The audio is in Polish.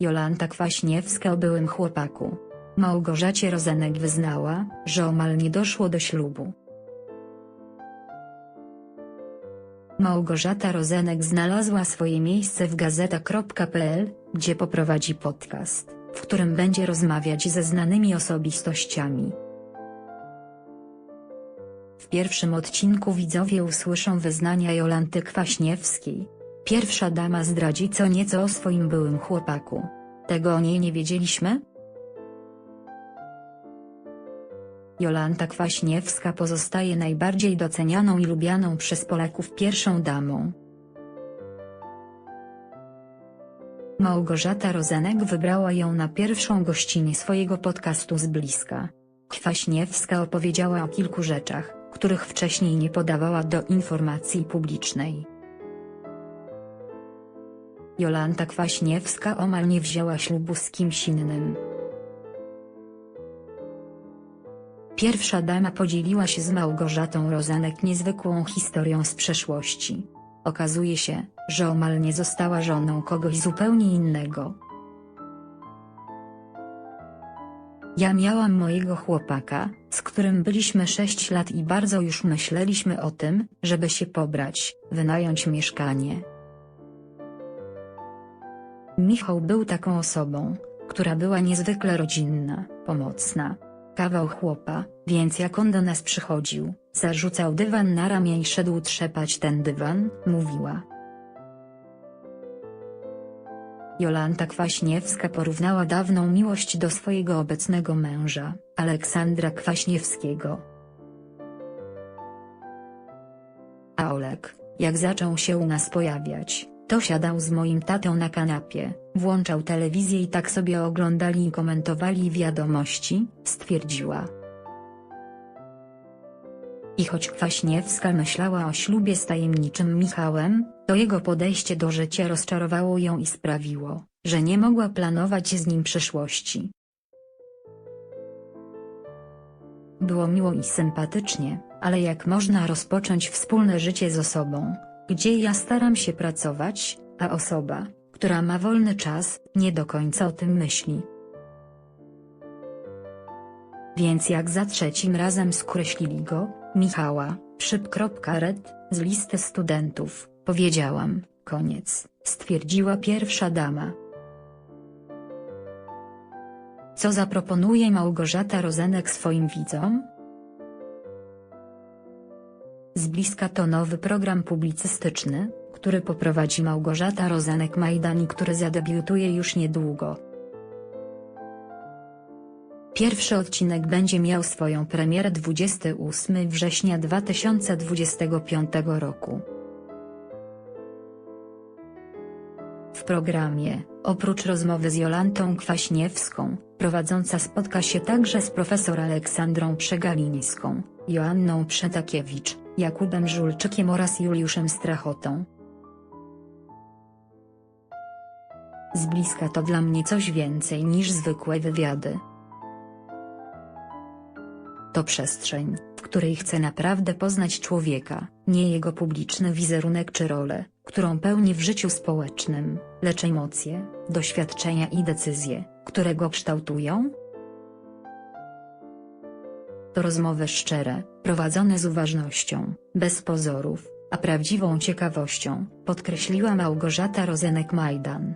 Jolanta Kwaśniewska o byłym chłopaku. Małgorzacie Rozenek wyznała, że omal nie doszło do ślubu. Małgorzata Rozenek znalazła swoje miejsce w gazeta.pl, gdzie poprowadzi podcast, w którym będzie rozmawiać ze znanymi osobistościami. W pierwszym odcinku widzowie usłyszą wyznania Jolanty Kwaśniewskiej. Pierwsza dama zdradzi co nieco o swoim byłym chłopaku. Tego o niej nie wiedzieliśmy? Jolanta Kwaśniewska pozostaje najbardziej docenianą i lubianą przez Polaków pierwszą damą. Małgorzata Rozenek wybrała ją na pierwszą gościnę swojego podcastu z bliska. Kwaśniewska opowiedziała o kilku rzeczach, których wcześniej nie podawała do informacji publicznej. Jolanta Kwaśniewska omal nie wzięła ślubu z kimś innym. Pierwsza dama podzieliła się z Małgorzatą Rozenek niezwykłą historią z przeszłości. Okazuje się, że omal nie została żoną kogoś zupełnie innego. Ja miałam mojego chłopaka, z którym byliśmy 6 lat i bardzo już myśleliśmy o tym, żeby się pobrać, wynająć mieszkanie. Michał był taką osobą, która była niezwykle rodzinna, pomocna. Kawał chłopa, więc jak on do nas przychodził, zarzucał dywan na ramię i szedł trzepać ten dywan, mówiła. Jolanta Kwaśniewska porównała dawną miłość do swojego obecnego męża, Aleksandra Kwaśniewskiego. A Olek, jak zaczął się u nas pojawiać, to siadał z moim tatą na kanapie, włączał telewizję i tak sobie oglądali i komentowali wiadomości, stwierdziła. I choć Kwaśniewska myślała o ślubie z tajemniczym Michałem, to jego podejście do życia rozczarowało ją i sprawiło, że nie mogła planować z nim przyszłości. Było miło i sympatycznie, ale jak można rozpocząć wspólne życie z osobą, gdzie ja staram się pracować, a osoba, która ma wolny czas, nie do końca o tym myśli. Więc jak za trzecim razem skreślili go, Michała, szyb.red, z listy studentów, powiedziałam, koniec, stwierdziła pierwsza dama. Co zaproponuje Małgorzata Rozenek swoim widzom? Z bliska to nowy program publicystyczny, który poprowadzi Małgorzata Rozenek-Majdan i który zadebiutuje już niedługo. Pierwszy odcinek będzie miał swoją premierę 28 września 2025 roku. W programie, oprócz rozmowy z Jolantą Kwaśniewską, prowadząca spotka się także z profesor Aleksandrą Przegalińską, Joanną Przetakiewicz, Jakubem Żulczykiem oraz Juliuszem Strachotą. Z bliska to dla mnie coś więcej niż zwykłe wywiady. To przestrzeń, w której chcę naprawdę poznać człowieka, nie jego publiczny wizerunek czy rolę, którą pełni w życiu społecznym, lecz emocje, doświadczenia i decyzje, które go kształtują. To rozmowy szczere, prowadzone z uważnością, bez pozorów, a prawdziwą ciekawością, podkreśliła Małgorzata Rozenek-Majdan.